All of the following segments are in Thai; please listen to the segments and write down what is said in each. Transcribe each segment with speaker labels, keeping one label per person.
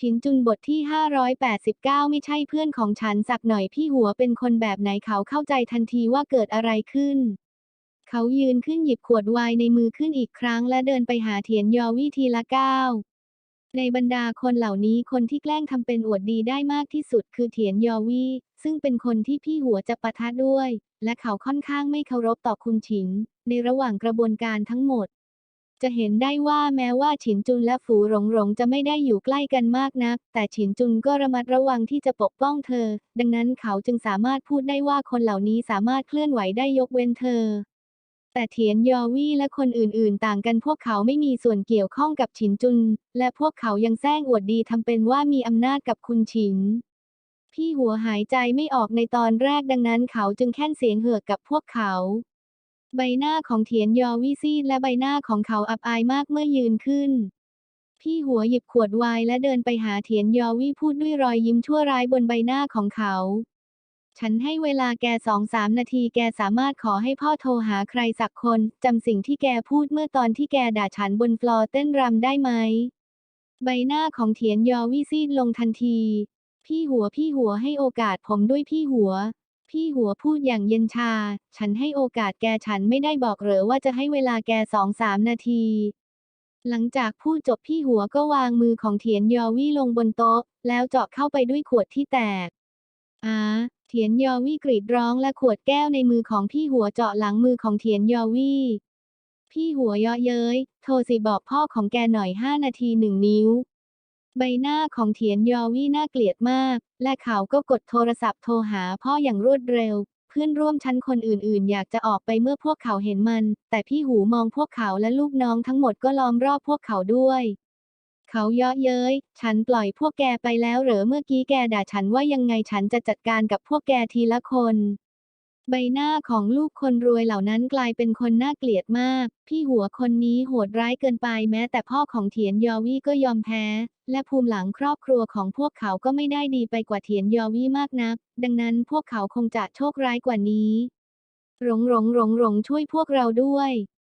Speaker 1: ชินจุนบทที่ 589 ไม่ใช่เพื่อนของฉันสักหน่อยพี่หัวเป็นคนแบบไหนเขาเข้าใจทันทีว่าเกิดอะไรขึ้น เขายืนขึ้นหยิบขวดไวน์ในมือขึ้นอีกครั้งและเดินไปหาเถียนยอวี่ทีละก้าวในบรรดาคนเหล่านี้คนที่แกล้งทำเป็นอวดดีได้มากที่สุดคือเถียนยอวี่ซึ่งเป็นคนที่พี่หัวจะปะทะด้วย และเขาค่อนข้างไม่เคารพต่อคุณฉิน ในระหว่างกระบวนการทั้งหมด จะเห็นได้ว่าแม้ว่าฉินจุนและฝูหลงหลงจะไม่ได้อยู่ใกล้กันมากนัก แต่ฉินจุนก็ระมัดระวังที่จะปกป้องเธอ ดังนั้นเขาจึงสามารถพูดได้ว่าคนเหล่านี้สามารถเคลื่อนไหวได้ยกเว้นเธอ แต่เทียนยอวี่และคนอื่นๆ ต่างกันพวกเขาไม่มีส่วนเกี่ยวข้องกับฉินจุน และพวกเขายังแซงอวดดีทำเป็นว่ามีอำนาจกับคุณฉินพี่หัวหายใจไม่ออกในตอนแรกดังนั้นเขาจึงแค่นเสียงเหือกกับพวกเขา ใบหน้าของเทียนยอวี่ซีดและใบหน้าของเขาอับอายมากเมื่อยืนขึ้น พี่หัวหยิบขวดไวน์และเดินไปหาเทียนยอวี่พูดด้วยรอยยิ้มชั่วร้ายบนใบหน้าของเขา ฉันให้เวลาแกสองสามนาทีแกสามารถขอให้พ่อโทรหาใครสักคนจำสิ่งที่แกพูดเมื่อตอนที่แกด่าฉันบนฟลอร์เต้นรำได้ไหม ใบหน้าของเทียนยอวี่ซีดลงทันที พี่หัวพี่หัวให้โอกาสผมด้วยพี่หัว พี่หัวพูดอย่างเย็นชา ฉันให้โอกาสแกฉันไม่ได้บอกเหรอว่าจะให้เวลาแกสองสามนาที หลังจากพูดจบพี่หัวก็วางมือของเทียนยอวี่ลงบนโต๊ะ แล้วเจาะเข้าไปด้วยขวดที่แตกอาเทียนยอวี่กรีดร้องและขวดแก้วในมือของพี่หัวเจาะหลังมือของเทียนยอวี่ พี่หัวเยาะเย้ย โทรสิบอกพ่อของแกหน่อยห้านาทีหนึ่งนิ้ว ใบหน้าของเทียนยอวี่น่าเกลียดมาก และเขาก็กดโทรศัพท์โทรหาพ่ออย่างรวดเร็ว เพื่อนร่วมชั้นคนอื่นๆ อยากจะออกไปเมื่อพวกเขาเห็นมัน แต่พี่หูมองพวกเขาและลูกน้องทั้งหมดก็ล้อมรอบพวกเขาด้วย เขาเยาะเย้ย ฉันปล่อยพวกแกไปแล้วเหรอเมื่อกี้แกด่าฉันว่ายังไงฉันจะจัดการกับพวกแกทีละคน ใบหน้าของลูกคนรวยเหล่านั้นกลายเป็นคนน่าเกลียดมาก พี่หัวคนนี้โหดร้ายเกินไปแม้แต่พ่อของเถียนยอวี่ก็ยอมแพ้ และภูมิหลังครอบครัวของพวกเขาก็ไม่ได้ดีไปกว่าเถียนยอวี่มากนัก ดังนั้นพวกเขาคงจะโชคร้ายกว่านี้ หลงหลงหลงหลงช่วยพวกเราด้วย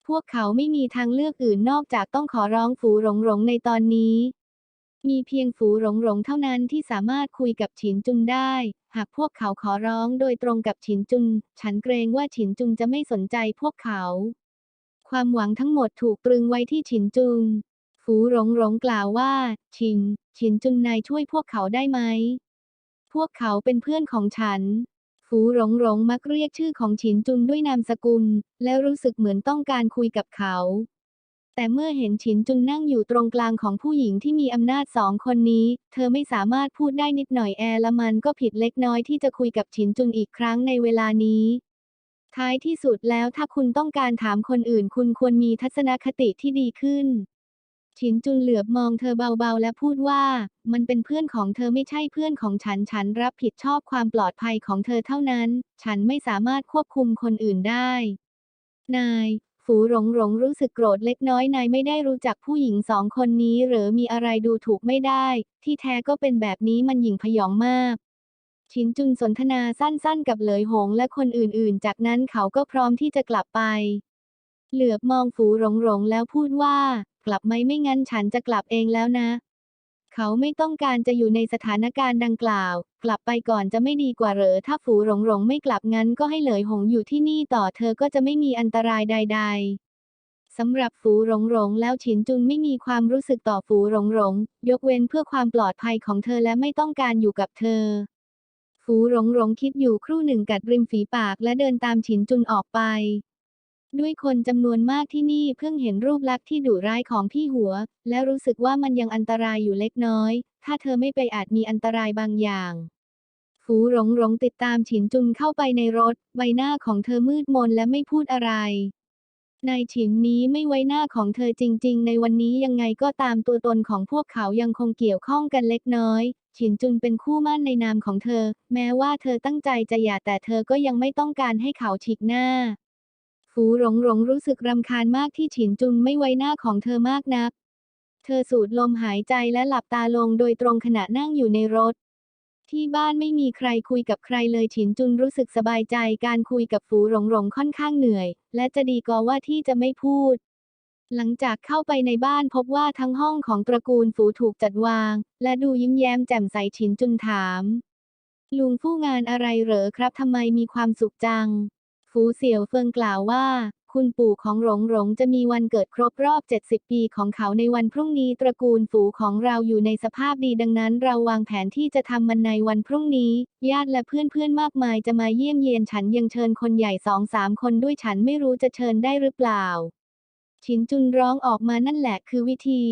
Speaker 1: พวกเขาไม่มีทางเลือกอื่นนอกจากต้องขอร้องฝูหลงหลงในตอนนี้ มีเพียงฝูหลงหลงเท่านั้นที่สามารถคุยกับฉินจุนได้หากพวกเขาขอร้องโดยตรงกับฉินจุน ฉันเกรงว่าฉินจุนจะไม่สนใจพวกเขา ความหวังทั้งหมดถูกตรึงไว้ที่ฉินจุน ฝูหลงหลงกล่าวว่าชิน ฉินจุนนายช่วยพวกเขาได้ไหม พวกเขาเป็นเพื่อนของฉัน ฝูหลงหลงมักเรียกชื่อของฉินจุนด้วยนามสกุล แล้วรู้สึกเหมือนต้องการคุยกับเขา แต่เมื่อเห็นฉินจุนนั่งอยู่ตรงกลางของผู้หญิงที่มีอำนาจสองคนนี้ เธอไม่สามารถพูดได้นิดหน่อยแอร์ละมันก็ผิดเล็กน้อยที่จะคุยกับฉินจุนอีกครั้งในเวลานี้ ท้ายที่สุดแล้วถ้าคุณต้องการถามคนอื่น คุณควรมีทัศนคติที่ดีขึ้น ฉินจุนเหลือบมองเธอเบาๆ และพูดว่า มันเป็นเพื่อนของเธอไม่ใช่เพื่อนของฉัน ฉันรับผิดชอบความปลอดภัยของเธอเท่านั้น ฉันไม่สามารถควบคุมคนอื่นได้นาย ฝูหลงหลงรู้สึกโกรธเล็กน้อยนายไม่ได้รู้จักผู้หญิงสองคนนี้หรือมีอะไรดูถูกไม่ได้ ที่แท้ก็เป็นแบบนี้มันหยิ่งพยองมากชินจุนสนทนาสั้นๆ กับเหลยหงและคนอื่นๆ จากนั้นเขาก็พร้อมที่จะกลับไป เหลือบมองฝูหลงหลงแล้วพูดว่า กลับไหมไม่งั้นฉันจะกลับเองแล้วนะ เขาไม่ต้องการจะอยู่ในสถานการณ์ดังกล่าว กลับไปก่อนจะไม่ดีกว่าเหรอ ถ้าฝูหลงหลงไม่กลับงั้นก็ให้เหลยหงอยู่ที่นี่ต่อเธอก็จะไม่มีอันตรายใด ๆสำหรับฝูหลงหลงแล้วฉินจุนไม่มีความรู้สึกต่อฝูหลงหลง ยกเว้นเพื่อความปลอดภัยของเธอและไม่ต้องการอยู่กับเธอ ฝูหลงหลงคิดอยู่ครู่หนึ่งกัดริมฝีปากและเดินตามฉินจุนออกไป ด้วยคนจำนวนมากที่นี่เพิ่งเห็นรูปลักษณ์ที่ดุร้ายของพี่หัว และรู้สึกว่ามันยังอันตรายอยู่เล็กน้อย ถ้าเธอไม่ไปอาจมีอันตรายบางอย่าง ฝูหลงหลงติดตามฉินจุนเข้าไปในรถ ใบหน้าของเธอมืดมนและไม่พูดอะไร นายฉินนี้ไม่ไว้หน้าของเธอจริง ๆ ในวันนี้ยังไงก็ตามตัวตนของพวกเขายังคงเกี่ยวข้องกันเล็กน้อยฉินจุนเป็นคู่มั่นในนามของเธอ แม้ว่าเธอตั้งใจจะหย่าแต่เธอก็ยังไม่ต้องการให้เขาฉีกหน้า ฝูหลงหลงรู้สึกรำคาญมากที่ฉินจุนไม่ไว้หน้าของเธอมากนัก เธอสูดลมหายใจและหลับตาลงโดยตรงขณะนั่งอยู่ในรถ ที่บ้านไม่มีใครคุยกับใครเลยฉินจุนรู้สึกสบายใจการคุยกับฝูหลงหลงค่อนข้างเหนื่อย และจะดีกว่าว่าที่จะไม่พูดหลังจากเข้าไปในบ้านพบว่าทั้งห้องของตระกูลฝูถูกจัดวาง และดูยิ้มแย้มแจ่มใสฉินจุนถาม ลุงฟู่งานอะไรเหรอครับทำไมมีความสุขจัง ฟูเสี่ยวเฟิงกล่าวว่า คุณปู่ของหลงหลงจะมีวันเกิดครบรอบ 70 ปีของเขาในวันพรุ่งนี้ตระกูลฝูของเราอยู่ในสภาพดีดังนั้น เราวางแผนที่จะทำมันในวันพรุ่งนี้ ญาติและเพื่อนๆมากมายจะมาเยี่ยมเยียนฉันยังเชิญคนใหญ่สองสามคนด้วยฉันไม่รู้จะเชิญได้หรือเปล่าฉินจุนร้องออกมานั่นแหละคือวิธี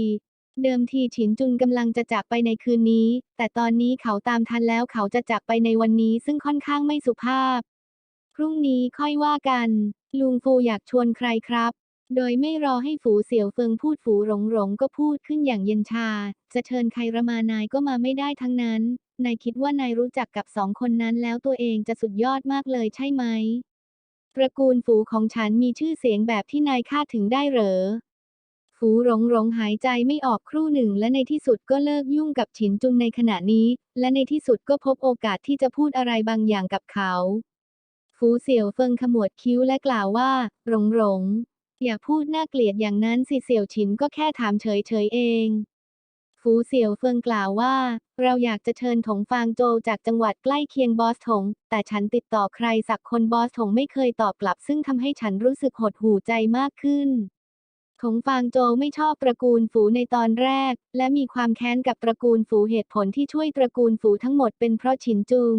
Speaker 1: เดิมทีฉินจุนกำลังจะจากไปในคืนนี้ แต่ตอนนี้เขาตามทันแล้วเขาจะจากไปในวันนี้ซึ่งค่อนข้างไม่สุภาพ พรุ่งนี้ค่อยว่ากัน ลุงฟูอยากชวนใครครับ โดยไม่รอให้ฝูเสี่ยวเฟิงพูดฝูหลงหลงก็พูดขึ้นอย่างเย็นชา จะเชิญใครระมานายก็มาไม่ได้ทั้งนั้น นายคิดว่านายรู้จักกับสองคนนั้นแล้วตัวเองจะสุดยอดมากเลยใช่ไหมตระกูลฝูของฉันมีชื่อเสียงแบบที่นายคาดถึงได้เหรอฝูหลงหลงหายใจไม่ออกครู่หนึ่งและในที่สุดก็เลิกยุ่งกับฉินจุนในขณะนี้ และในที่สุดก็พบโอกาสที่จะพูดอะไรบางอย่างกับเขา ฟูเสี่ยวเฟิงขมวดคิ้วและกล่าวว่า หลงหลงอย่าพูดน่าเกลียดอย่างนั้นสิเสี่ยวฉินก็แค่ถามเฉยเฉยๆเอง ฟูเสี่ยวเฟิงกล่าวว่า เราอยากจะเชิญถงฟางโจวจากจังหวัดใกล้เคียงบอสถง แต่ฉันติดต่อใครสักคนบอสถงไม่เคยตอบกลับ ซึ่งทำให้ฉันรู้สึกหดหู่ใจมากขึ้นถงฟางโจวไม่ชอบตระกูลฝูในตอนแรก และมีความแค้นกับตระกูลฝูเหตุผลที่ช่วยตระกูลฝูทั้งหมดเป็นเพราะฉินจุง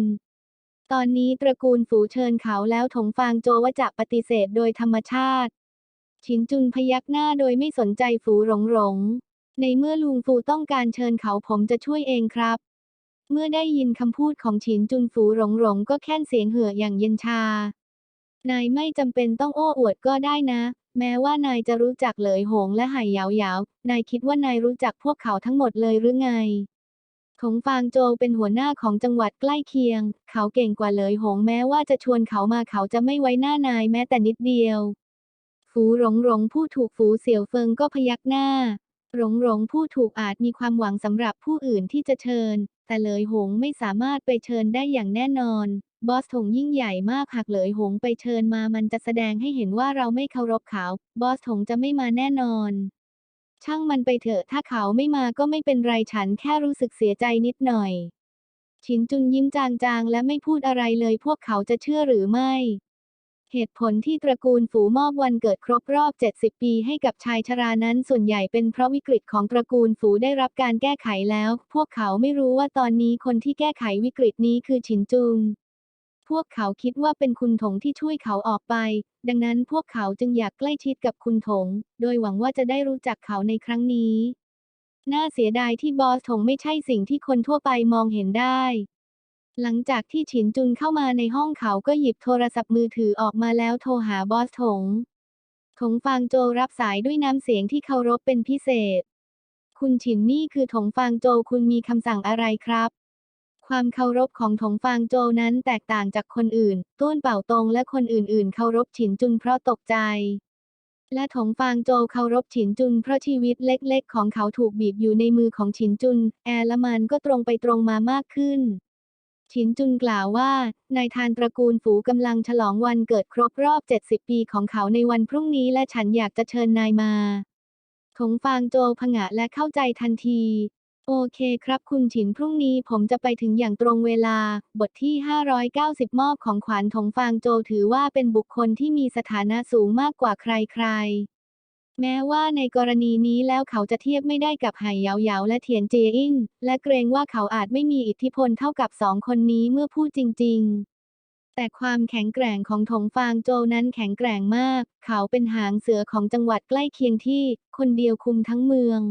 Speaker 1: ตอนนี้ตระกูลฝูเชิญเขาแล้วถงฟางโจวจะปฏิเสธโดยธรรมชาติฉินจุนพยักหน้าโดยไม่สนใจฝูหลงหลง ในเมื่อลุงฟูต้องการเชิญเขาผมจะช่วยเองครับ เมื่อได้ยินคำพูดของฉินจุนฝูหลงหลงก็แค่นเสียงเหืออย่างเย็นชา นายไม่จำเป็นต้องโอ้อวดก็ได้นะ แม้ว่านายจะรู้จักเหลยหงและไหหยาวหยาวนายคิดว่านายรู้จักพวกเขาทั้งหมดเลยหรือไง ถงฟางโจวเป็นหัวหน้าของจังหวัดใกล้เคียง เขาเก่งกว่าเลยหงแม้ว่าจะชวนเขามาเขาจะไม่ไว้หน้านายแม้แต่นิดเดียว ฝูหลงหลงผู้ถูกฝูเสี่ยวเฟิงก็พยักหน้า หลงหลงผู้ถูกอาจมีความหวังสำหรับผู้อื่นที่จะเชิญ แต่เลยหงไม่สามารถไปเชิญได้อย่างแน่นอน บอสถงยิ่งใหญ่มากหากเลยหงไปเชิญมามันจะแสดงให้เห็นว่าเราไม่เคารพเขา บอสถงจะไม่มาแน่นอน ช่างมันไปเถอะ ถ้าเขาไม่มาก็ไม่เป็นไรฉันแค่รู้สึกเสียใจนิดหน่อย ชินจุนยิ้มจางๆ และไม่พูดอะไรเลยพวกเขาจะเชื่อหรือไม่ เหตุผลที่ตระกูลฝูมอบวันเกิดครบรอบ 70 ปีให้กับชายชรานั้นส่วนใหญ่เป็นเพราะวิกฤตของตระกูลฝูได้รับการแก้ไขแล้ว พวกเขาไม่รู้ว่าตอนนี้คนที่แก้ไขวิกฤตนี้คือฉินจุง พวกเขาคิดว่าเป็นคุณถงที่ช่วยเขาออกไป ดังนั้นพวกเขาจึงอยากใกล้ชิดกับคุณถง โดยหวังว่าจะได้รู้จักเขาในครั้งนี้ น่าเสียดายที่บอสถงไม่ใช่สิ่งที่คนทั่วไปมองเห็นได้ หลังจากที่ฉินจุนเข้ามาในห้องเขาก็หยิบโทรศัพท์มือถือออกมาแล้วโทรหาบอสถง ถงฟางโจรับสายด้วยน้ำเสียงที่เคารพเป็นพิเศษ คุณฉินนี่คือถงฟางโจคุณมีคำสั่งอะไรครับ ความเคารพของถงฟางโจวนั้นแตกต่างจากคนอื่น ต้วนเป่าตงและคนอื่นๆ เคารพฉินจุนเพราะตกใจ และถงฟางโจวเคารพฉินจุนเพราะชีวิตเล็กๆ ของเขาถูกบีบอยู่ในมือของฉินจุน แอร์ละมันก็ตรงไปตรงมามากขึ้นฉินจุนกล่าวว่านายทานตระกูลฝูกำลังฉลองวันเกิดครบรอบ 70 ปีของเขาในวันพรุ่งนี้และฉันอยากจะเชิญนายมาถงฟางโจวผงะและเข้าใจทันที โอเคครับคุณฉินพรุ่งนี้ผมจะไปถึงอย่างตรงเวลา บทที่ 590 มอบของขวัญถงฟางโจถือว่าเป็นบุคคลที่มีสถานะสูงมากกว่าใครๆแม้ว่าในกรณีนี้แล้วเขาจะเทียบไม่ได้กับไหเหยาเหยาและเทียนเจอิงและเกรงว่าเขาอาจไม่มีอิทธิพลเท่ากับสองคนนี้เมื่อพูดจริง ๆ แต่ความแข็งแกร่งของถงฟางโจนั้นแข็งแกร่งมาก เขาเป็นหางเสือของจังหวัดใกล้เคียงที่ คนเดียวคุมทั้งเมือง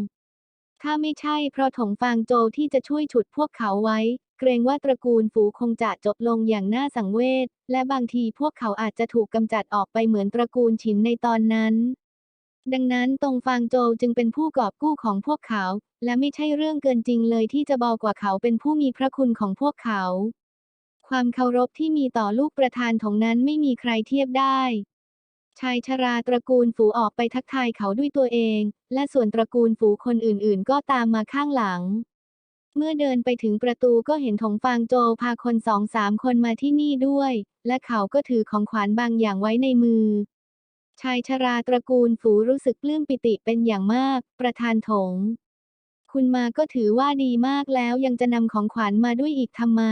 Speaker 1: ถ้าไม่ใช่เพราะถงฟางโจวที่จะช่วยฉุดพวกเขาไว้ เกรงว่าตระกูลฝูคงจะจบลงอย่างน่าสังเวช และบางทีพวกเขาอาจจะถูกกำจัดออกไปเหมือนตระกูลฉินในตอนนั้น ดังนั้นตงฟางโจวจึงเป็นผู้กอบกู้ของพวกเขา และไม่ใช่เรื่องเกินจริงเลยที่จะบอกว่าเขาเป็นผู้มีพระคุณของพวกเขา ความเคารพที่มีต่อลูกประธานของนั้นไม่มีใครเทียบได้ ชายชราตระกูลฝูออกไปทักทายเขาด้วยตัวเอง และส่วนตระกูลฝูคนอื่นๆ ก็ตามมาข้างหลัง เมื่อเดินไปถึงประตูก็เห็นถงฟางโจพาคนสองสามคนมาที่นี่ด้วย และเขาก็ถือของขวัญบางอย่างไว้ในมือ ชายชราตระกูลฝูรู้สึกปลื้มปิติเป็นอย่างมาก ประธานถง คุณมาก็ถือว่าดีมากแล้วยังจะนำของขวัญมาด้วยอีกทำไม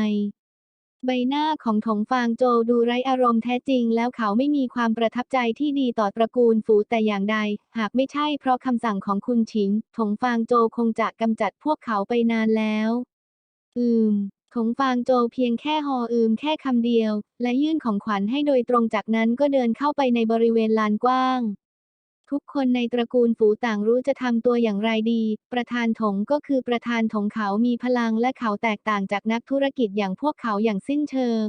Speaker 1: ใบหน้าของถงฟางโจดูไร้อารมณ์แท้จริง แล้วเขาไม่มีความประทับใจที่ดีต่อตระกูลฝูแต่อย่างใด หากไม่ใช่เพราะคำสั่งของคุณฉินถงฟางโจคงจะกำจัดพวกเขาไปนานแล้ว อืมถงฟางโจเพียงแค่ฮออืมแค่คำเดียว และยื่นของขวัญให้โดยตรงจากนั้นก็เดินเข้าไปในบริเวณลานกว้าง ทุกคนในตระกูลฝูต่างรู้จะทำตัวอย่างไรดี ประธานถงก็คือประธานถงเขามีพลังและเขาแตกต่างจากนักธุรกิจอย่างพวกเขาอย่างสิ้นเชิง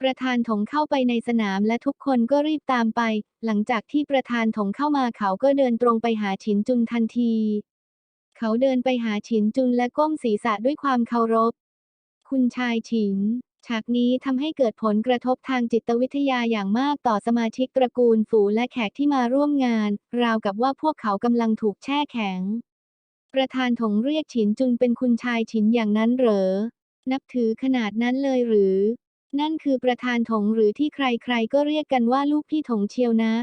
Speaker 1: ประธานถงเข้าไปในสนามและทุกคนก็รีบตามไป หลังจากที่ประธานถงเข้ามาเขาก็เดินตรงไปหาฉินจุนทันที เขาเดินไปหาฉินจุนและก้มศีรษะด้วยความเคารพ คุณชายฉิน ฉากนี้ทำให้เกิดผลกระทบทางจิตวิทยาอย่างมากต่อสมาชิกตระกูลฝูและแขกที่มาร่วมงาน ราวกับว่าพวกเขากำลังถูกแช่แข็ง ประธานถงเรียกฉินจุนเป็นคุณชายฉินอย่างนั้นเหรอ นับถือขนาดนั้นเลยหรือ นั่นคือประธานถงหรือที่ใครๆก็เรียกกันว่าลูกพี่ถงเชียวนะ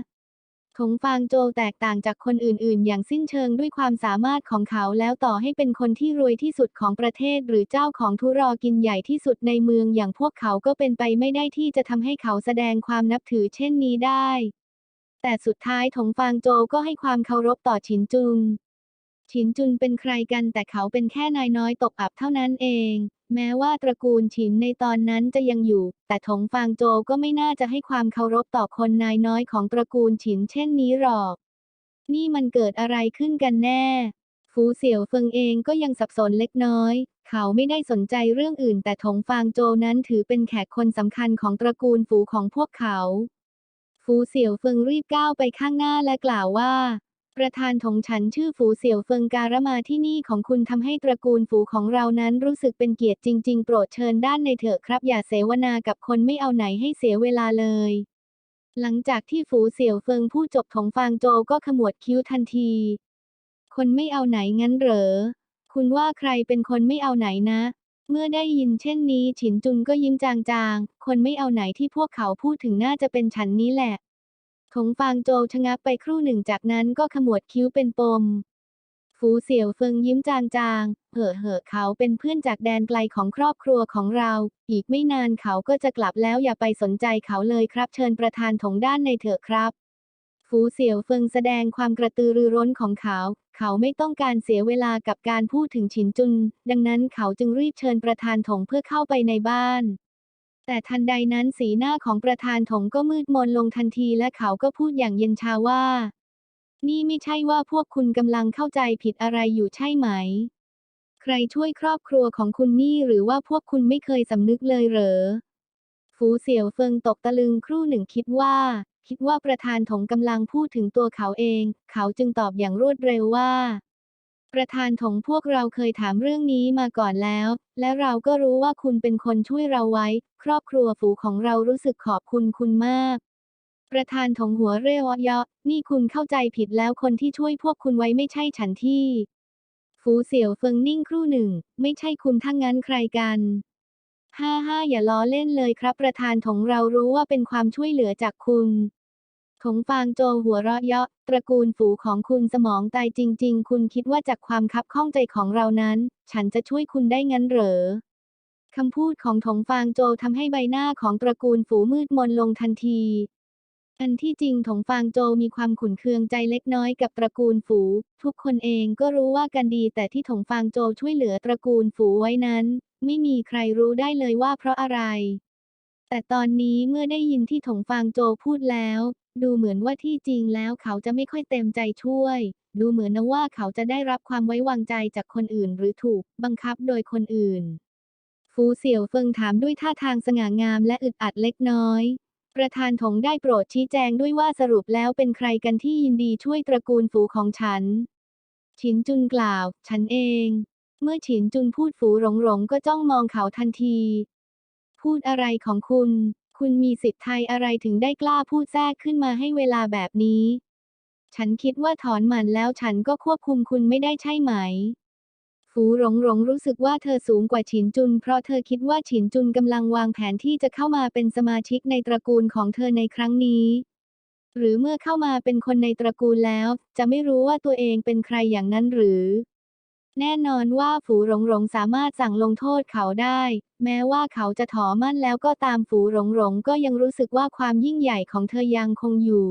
Speaker 1: ถงฟางโจแตกต่างจากคนอื่นๆ อย่างสิ้นเชิงด้วยความสามารถของเขาแล้วต่อให้เป็นคนที่รวยที่สุดของประเทศ หรือเจ้าของธุรกินใหญ่ที่สุดในเมืองอย่างพวกเขาก็เป็นไปไม่ได้ที่จะทำให้เขาแสดงความนับถือเช่นนี้ได้ แต่สุดท้ายถงฟางโจก็ให้ความเคารพต่อฉินจุนฉินจุนเป็นใครกันแต่เขาเป็นแค่นายน้อยตกอับเท่านั้นเอง แม้ว่าตระกูลฉินในตอนนั้นจะยังอยู่ แต่ถงฟางโจก็ไม่น่าจะให้ความเคารพต่อคนนายน้อยของตระกูลฉินเช่นนี้หรอก นี่มันเกิดอะไรขึ้นกันแน่ ฟูเสี่ยวเฟิงเองก็ยังสับสนเล็กน้อย เขาไม่ได้สนใจเรื่องอื่น แต่ถงฟางโจนั้นถือเป็นแขกคนสำคัญของตระกูลฝูของพวกเขา ฟูเสี่ยวเฟิงรีบก้าวไปข้างหน้าและกล่าวว่า ประธานของฉันชื่อฝูเสี่ยวเฟิงการะมาที่นี่ของคุณทำให้ตระกูลฝูของเรานั้นรู้สึกเป็นเกียรติจริง ๆ โปรดเชิญด้านในเถอะครับ อย่าเสวนากับคนไม่เอาไหนให้เสียเวลาเลย หลังจากที่ฝูเสี่ยวเฟิงพูดจบถงฟางโจก็ขมวดคิ้วทันที คนไม่เอาไหนงั้นเหรอ คุณว่าใครเป็นคนไม่เอาไหนนะ เมื่อได้ยินเช่นนี้ฉินจุนก็ยิ้มจางๆ คนไม่เอาไหนที่พวกเขาพูดถึงน่าจะเป็นฉันนี้แหละ ถงฟางโจวชะงักไปครู่หนึ่งจากนั้นก็ขมวดคิ้วเป็นปมฟูเสี่ยวเฟิงยิ้มจางๆ เหอะเหอะเขาเป็นเพื่อนจากแดนไกลของครอบครัวของเรา อีกไม่นานเขาก็จะกลับแล้วอย่าไปสนใจเขาเลยครับ เชิญประธานถงด้านในเถอะครับฟูเสี่ยวเฟิงแสดงความกระตือรือร้นของเขา เขาไม่ต้องการเสียเวลากับการพูดถึงฉินจุน ดังนั้นเขาจึงรีบเชิญประธานถงเพื่อเข้าไปในบ้าน แต่ทันใดนั้นสีหน้าของประธานถงก็มืดมนลงทันทีและเขาก็พูดอย่างเย็นชาว่า นี่ไม่ใช่ว่าพวกคุณกำลังเข้าใจผิดอะไรอยู่ใช่ไหม ใครช่วยครอบครัวของคุณนี่หรือว่าพวกคุณไม่เคยสำนึกเลยเหรอฟูเสี่ยวเฟิงตกตะลึงครู่หนึ่งคิดว่า คิดว่าประธานถงกำลังพูดถึงตัวเขาเอง เขาจึงตอบอย่างรวดเร็วว่า ประธานถงพวกเราเคยถามเรื่องนี้มาก่อนแล้ว และเราก็รู้ว่าคุณเป็นคนช่วยเราไว้ ครอบครัวฝูของเรารู้สึกขอบคุณคุณมาก ประธานถงหัวเร่อเยาะนี่คุณเข้าใจผิดแล้วคนที่ช่วยพวกคุณไว้ไม่ใช่ฉันที่ ฟูเสี่ยวเฟิงนิ่งครู่หนึ่ง ไม่ใช่คุณทั้งนั้นใครกันห้าห้าอย่าล้อเล่นเลยครับ ประธานถงเรารู้ว่าเป็นความช่วยเหลือจากคุณ ถงฟางโจหัวเราะเยาะ ตระกูลฝูของคุณสมองตายจริง ๆ คุณคิดว่าจากความคับข้องใจของเรานั้น ฉันจะช่วยคุณได้งั้นเหรอคำพูดของถงฟางโจทำให้ใบหน้าของตระกูลฝูมืดมนลงทันที อันที่จริงถงฟางโจมีความขุนเคืองใจเล็กน้อยกับตระกูลฝู ทุกคนเองก็รู้ว่ากันดีแต่ที่ถงฟางโจช่วยเหลือตระกูลฝูไว้นั้น ไม่มีใครรู้ได้เลยว่าเพราะอะไร แต่ตอนนี้เมื่อได้ยินที่ถงฟางโจพูดแล้ว ดูเหมือนว่าที่จริงแล้วเขาจะไม่ค่อยเต็มใจช่วย ดูเหมือนนะว่าเขาจะได้รับความไว้วางใจจากคนอื่น หรือถูกบังคับโดยคนอื่น ฟูเสี่ยวเฟิงถามด้วยท่าทางสง่างามและอึดอัดเล็กน้อย ประธานถงได้โปรดชี้แจงด้วยว่าสรุปแล้วเป็นใครกันที่ยินดีช่วยตระกูลฝูของฉันฉินจุนกล่าว ฉันเอง เมื่อฉินจุนพูดฝูหลงหลงก็จ้องมองเขาทันที พูดอะไรของคุณ คุณมีสิทธิ์ไทยอะไรถึงได้กล้าพูดแทรกขึ้นมาให้เวลาแบบนี้ ฉันคิดว่าถอนหมันแล้วฉันก็ควบคุมคุณไม่ได้ใช่ไหม ฝูหลงหลงรู้สึกว่าเธอสูงกว่าฉินจุน เพราะเธอคิดว่าฉินจุนกำลังวางแผนที่จะเข้ามาเป็นสมาชิกในตระกูลของเธอในครั้งนี้หรือเมื่อเข้ามาเป็นคนในตระกูลแล้ว จะไม่รู้ว่าตัวเองเป็นใครอย่างนั้นหรือ แน่นอนว่าฝูหลงหลงสามารถสั่งลงโทษเขาได้ แม้ว่าเขาจะถอมั่นแล้วก็ตามฝูหลงหลงก็ยังรู้สึกว่าความยิ่งใหญ่ของเธอยังคงอยู่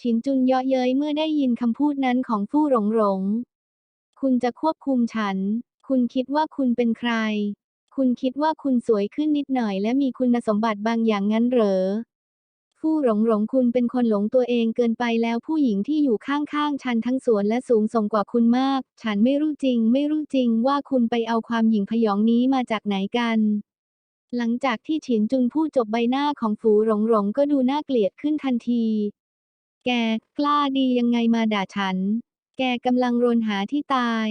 Speaker 1: ฉินจุนเยาะเย้ยเมื่อได้ยินคำพูดนั้นของฟู่หลงหลง คุณจะควบคุมฉัน คุณคิดว่าคุณเป็นใคร คุณคิดว่าคุณสวยขึ้นนิดหน่อยและมีคุณสมบัติบางอย่างงั้นเหรอ ฟู่หลงหลงคุณเป็นคนหลงตัวเองเกินไปแล้วผู้หญิงที่อยู่ข้างๆฉันทั้งสวนและสูงส่งกว่าคุณมาก ฉันไม่รู้จริง ไม่รู้จริงว่าคุณไปเอาความหญิงพยองนี้มาจากไหนกันหลังจากที่ฉินจุนพูดจบใบหน้าของฝูหลงหลงก็ดูน่าเกลียดขึ้นทันที แกกล้าดียังไงมาด่าฉัน แกกำลังรนหาที่ตาย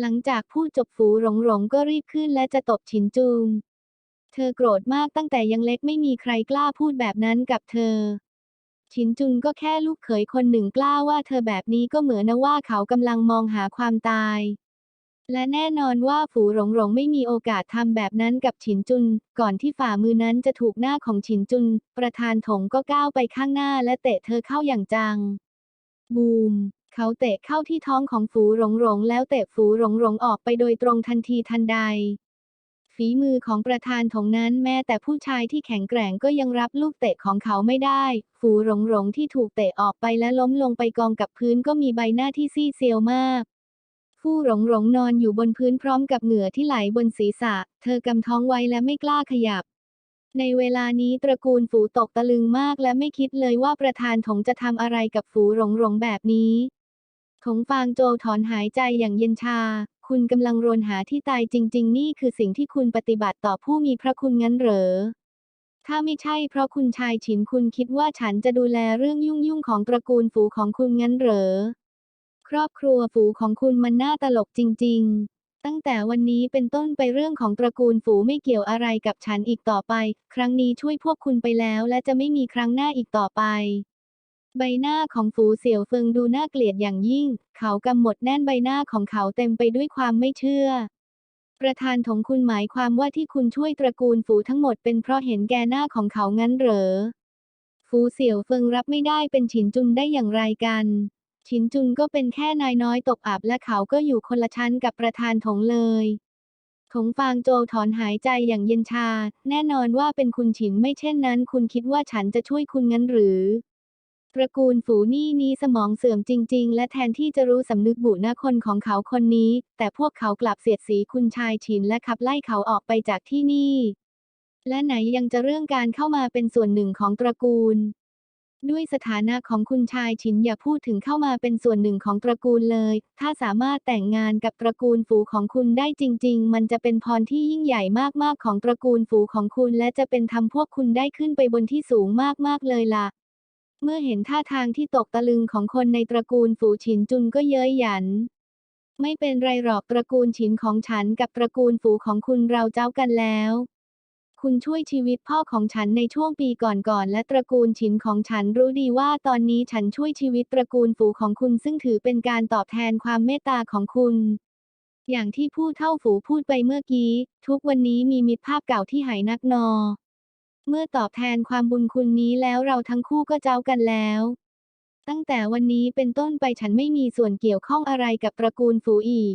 Speaker 1: หลังจากพูดจบฝูหลงหลงก็รีบขึ้นและจะตบฉินจุน ธอโกรธมากตั้งแต่ยังเล็กไม่มีใครกล้าพูดแบบนั้นกับเธอฉินจุนก็แค่ลูกเขยคนหนึ่งกล้าว่าเธอแบบนี้ก็เหมือนนะว่าเขากำลังมองหาความตาย และแน่นอนว่าฝูหลงหลงไม่มีโอกาสทำแบบนั้นกับฉินจุน ก่อนที่ฝ่ามือนั้นจะถูกหน้าของฉินจุน ประธานถงก็ก้าวไปข้างหน้าและเตะเธอเข้าอย่างจัง บูมเขาเตะเข้าที่ท้องของฝูหลงหลงแล้วเตะฝูหลงหลงออกไปโดยตรงทันทีทันใด ฝีมือของประธานถงนั้นแม้แต่ผู้ชายที่แข็งแกร่งก็ยังรับลูกเตะของเขาไม่ได้ ฝูหลงหลงที่ถูกเตะออกไปและล้มลงไปกองกับพื้นก็มีใบหน้าที่ซีดเซียวมากฟู่หลงหลงนอนอยู่บนพื้นพร้อมกับเหงื่อที่ไหลบนศีรษะ เธอกำท้องไว้และไม่กล้าขยับ ในเวลานี้ตระกูลฝูตกตะลึงมากและไม่คิดเลยว่าประธานถงจะทำอะไรกับฝูหลงหลงแบบนี้ถงฟางโจถอนหายใจอย่างเย็นชา คุณกำลังรวนหาที่ตายจริง ๆ นี่คือสิ่งที่คุณปฏิบัติต่อผู้มีพระคุณงั้นเหรอ ถ้าไม่ใช่เพราะคุณชายฉินคุณคิดว่าฉันจะดูแลเรื่องยุ่งๆของตระกูลฝูของคุณงั้นเหรอ ครอบครัวฝูของคุณมันน่าตลกจริง ๆ ตั้งแต่วันนี้เป็นต้นไปเรื่องของตระกูลฝูไม่เกี่ยวอะไรกับฉันอีกต่อไป ครั้งนี้ช่วยพวกคุณไปแล้วและจะไม่มีครั้งหน้าอีกต่อไป ใบหน้าของฝูเสี่ยวเฟิงดูน่าเกลียดอย่างยิ่ง เขากำหมดแน่นใบหน้าของเขาเต็มไปด้วยความไม่เชื่อ ประธานถงคุณหมายความว่าที่คุณช่วยตระกูลฝูทั้งหมดเป็นเพราะเห็นแก่หน้าของเขางั้นเหรอฟูเสี่ยวเฟิงรับไม่ได้เป็นฉินจุนได้อย่างไรกันฉินจุนก็เป็นแค่นายน้อยตกอับและเขาก็อยู่คนละชั้นกับประธานถงเลย ถงฟางโจถอนหายใจอย่างเย็นชา แน่นอนว่าเป็นคุณฉินไม่เช่นนั้น คุณคิดว่าฉันจะช่วยคุณงั้นหรือ ตระกูลฝูนี่นี้สมองเสื่อมจริง ๆ และแทนที่จะรู้สำนึกบุญคนของเขาคนนี้ แต่พวกเขากลับเสียดสีคุณชายฉินและขับไล่เขาออกไปจากที่นี่ และไหนยังจะเรื่องการเข้ามาเป็นส่วนหนึ่งของตระกูล ด้วยสถานะของคุณชายฉินอย่าพูดถึงเข้ามาเป็นส่วนหนึ่งของตระกูลเลย ถ้าสามารถแต่งงานกับตระกูลฝูของคุณได้จริง ๆ มันจะเป็นพรที่ยิ่งใหญ่มากๆของตระกูลฝูของคุณ และจะเป็นทำพวกคุณได้ขึ้นไปบนที่สูงมากๆเลยล่ะ เมื่อเห็นท่าทางที่ตกตะลึงของคนในตระกูลฝูฉินจุนก็เย้ยหยัน ไม่เป็นไรหรอกตระกูลฉินของฉันกับตระกูลฝูของคุณเราเจ้ากันแล้ว คุณช่วยชีวิตพ่อของฉันในช่วงปีก่อนๆและตระกูลฉินของฉันรู้ดีว่าตอนนี้ฉันช่วยชีวิตตระกูลฝูของคุณซึ่งถือเป็นการตอบแทนความเมตตาของคุณอย่างที่ผู้เท่าฝูพูดไปเมื่อกี้ ทุกวันนี้มีมิตรภาพเก่าที่หายนักนอ เมื่อตอบแทนความบุญคุณนี้แล้วเราทั้งคู่ก็เจ้ากันแล้ว ตั้งแต่วันนี้เป็นต้นไปฉันไม่มีส่วนเกี่ยวข้องอะไรกับตระกูลฝูอีก